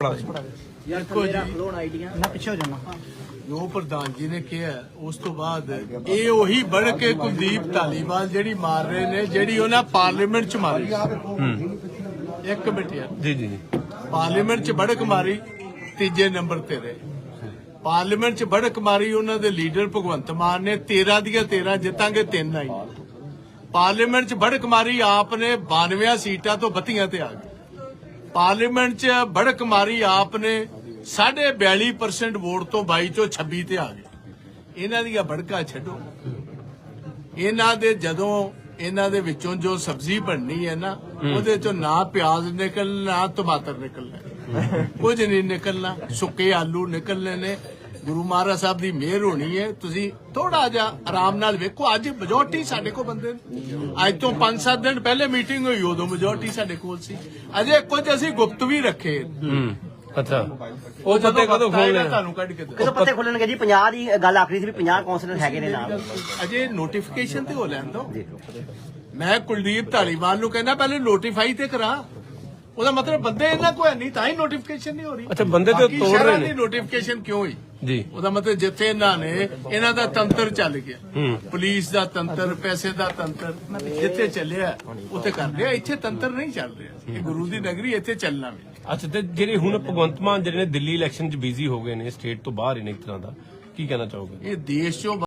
ਦੇਖੋ ਜੀ। ਨਾ ਪਿੱਛੇ ਹੋ ਜਾਣਾ ਜੋ ਪ੍ਰਧਾਨ ਜੀ ਨੇ ਕਿਹਾ ਉਸ ਤੋਂ ਬਾਅਦ ਇਹ ਉਹੀ ਬੜ ਕੇ ਕੁਲਦੀਪ ਧਾਲੀਵਾਲ ਜਿਹੜੀ ਮਾਰ ਰਹੇ ਨੇ ਜਿਹੜੀ ਉਹਨਾਂ ਪਾਰਲੀਮੈਂਟ ਚ ਮਾਰੀ। ਇੱਕ ਮਿੰਟ ਯਾਰ। ਜੀ ਪਾਰਲੀਮੈਂਟ ਚ ਬੜਕ ਮਾਰੀ ਤੀਜੇ ਨੰਬਰ ਤੇ ਰਹੇ। ਪਾਰਲੀਮੈਂਟ ਚ ਬੜਕ ਮਾਰੀ ਉਹਨਾਂ ਦੇ ਲੀਡਰ ਭਗਵੰਤ ਮਾਨ ਨੇ 13 ਦੀਆਂ 13 ਜਿੱਤਾਂਗੇ ਤਿੰਨ ਆਈ। ਪਾਰਲੀਮੈਂਟ ਚ ਬੜਕ ਮਾਰੀ ਆਪ ਨੇ 92 ਸੀਟਾਂ ਤੋਂ 32 ਤੇ ਆ ਗਏ। ਪਾਰਲੀਮੈਂਟ ਚ ਬੜਕ ਮਾਰੀ ਆਪ ਨੇ 42% ਵੋਟ ਤੋਂ 22 ਚੋਂ 26 ਤੇ ਆ ਗਏ। ਇਹਨਾਂ ਦੀਆਂ ਬੜਕਾ ਛੱਡੋ। ਇਹਨਾਂ ਦੇ ਜਦੋਂ ਇਹਨਾਂ ਦੇ ਵਿੱਚੋਂ ਜੋ ਸਬਜ਼ੀ ਬਣਨੀ ਹੈ ਨਾ ਉਹਦੇ ਚੋਂ ਨਾ ਪਿਆਜ਼ ਨਿਕਲਣਾ ਨਾ ਟਮਾਟਰ ਨਿਕਲਣਾ। ਕੁਝ ਨਹੀਂ ਨਿਕਲਣਾ ਸੁੱਕੇ ਆਲੂ ਨਿਕਲਣੇ ਨੇ ਗੁਰੂ ਮਹਾਰਾਜ ਸਾਹਿਬ ਦੀ ਮਿਹਰ ਹੋਣੀ ਹੈ। ਤੁਸੀਂ ਥੋੜਾ ਜਿਹਾ ਆਰਾਮ ਨਾਲ ਵੇਖੋ। ਅੱਜ ਮੈਜੋਰਟੀ ਸਾਡੇ ਕੋਲ ਬੰਦੇ ਨੇ। ਅੱਜ ਤੋਂ 5-7 ਦਿਨ ਪਹਿਲੇ ਮੀਟਿੰਗ ਹੋਈ ਉਦੋਂ ਮੈਜੋਰਟੀ ਸਾਡੇ ਕੋਲ ਸੀ। ਅਜੇ ਕੁਝ ਅਸੀਂ ਗੁਪਤ ਵੀ ਰੱਖੇ। ਹੂੰ ਅੱਛਾ। ਉਹ ਪੱਤੇ ਕਦੋਂ ਵਕਤ ਆਏਗਾ ਖੋਲਣੇ ਤੁਹਾਨੂੰ ਕੱਢ ਕੇ ਕਿਦੋਂ ਦਿਓ। ਪੱਤੇ ਖੋਲਣਗੇ ਜੀ 50 ਦੀ ਗੱਲ ਆਖਰੀ ਸੀ ਵੀ 50 ਕੌਂਸਲਰ ਹੈਗੇ ਨੇ ਨਾਲ। ਅਜੇ ਨੋਟੀਫਿਕੇਸ਼ਨ ਤੇ ਹੋ ਲੈਣ ਦੋ ਮੈਂ ਕੁਲਦੀਪ ਢਾਲੀਵਾਲ ਨੂੰ ਕਹਿੰਦਾ ਪਹਿਲੇ ਨੋਟੀਫਾਈ ਤੇ ਕਰਾ। ਉਹਦਾ ਮਤਲਬ ਬੰਦੇ ਇਹਨਾਂ ਕੋਲ ਹੈ ਨਹੀਂ ਤਾਂ ਹੀ ਨੋਟੀਫਿਕੇਸ਼ਨ ਨਹੀਂ ਹੋ ਰਹੀ। ਅੱਛਾ, ਬੰਦੇ ਤੇ ਤੋੜ ਰਹੇ ਨੇ। ਨੋਟੀਫਿਕੇਸ਼ਨ ਕਿਉਂ ਹੋਈ? ਜੀ। ਉਹਦਾ ਮਤਲਬ ਜਿੱਥੇ ਇਹਨਾਂ ਨੇ ਇਹਨਾਂ ਦਾ ਤੰਤਰ ਚੱਲ ਗਿਆ। ਪੁਲਿਸ ਦਾ ਤੰਤਰ ਪੈਸੇ ਦਾ ਤੰਤਰ ਜਿੱਥੇ ਚੱਲਿਆ ਉੱਥੇ ਕਰ ਲਿਆ। ਇੱਥੇ ਤੰਤਰ ਨਹੀਂ ਚੱਲ ਰਿਹਾ। ਇਹ ਗੁਰੂ ਦੀ ਨਗਰੀ ਇੱਥੇ ਚੱਲਣਾ ਵੀ। ਅੱਛਾ ਤੇ ਜਿਹੜੇ ਹੁਣ ਭਗਵੰਤ ਮਾਨ ਜਿਹੜੇ ਨੇ ਦਿੱਲੀ ਇਲੈਕਸ਼ਨ 'ਚ ਬਿਜ਼ੀ ਹੋ ਗਏ ਨੇ ਸਟੇਟ ਤੋਂ ਬਾਹਰ ਨੇ ਇੱਕ ਤਰ੍ਹਾਂ ਦਾ ਕੀ ਕਹਿਣਾ ਚਾਹੋਗੇ? ਇਹ ਦੇਸ਼ ਚੋਂ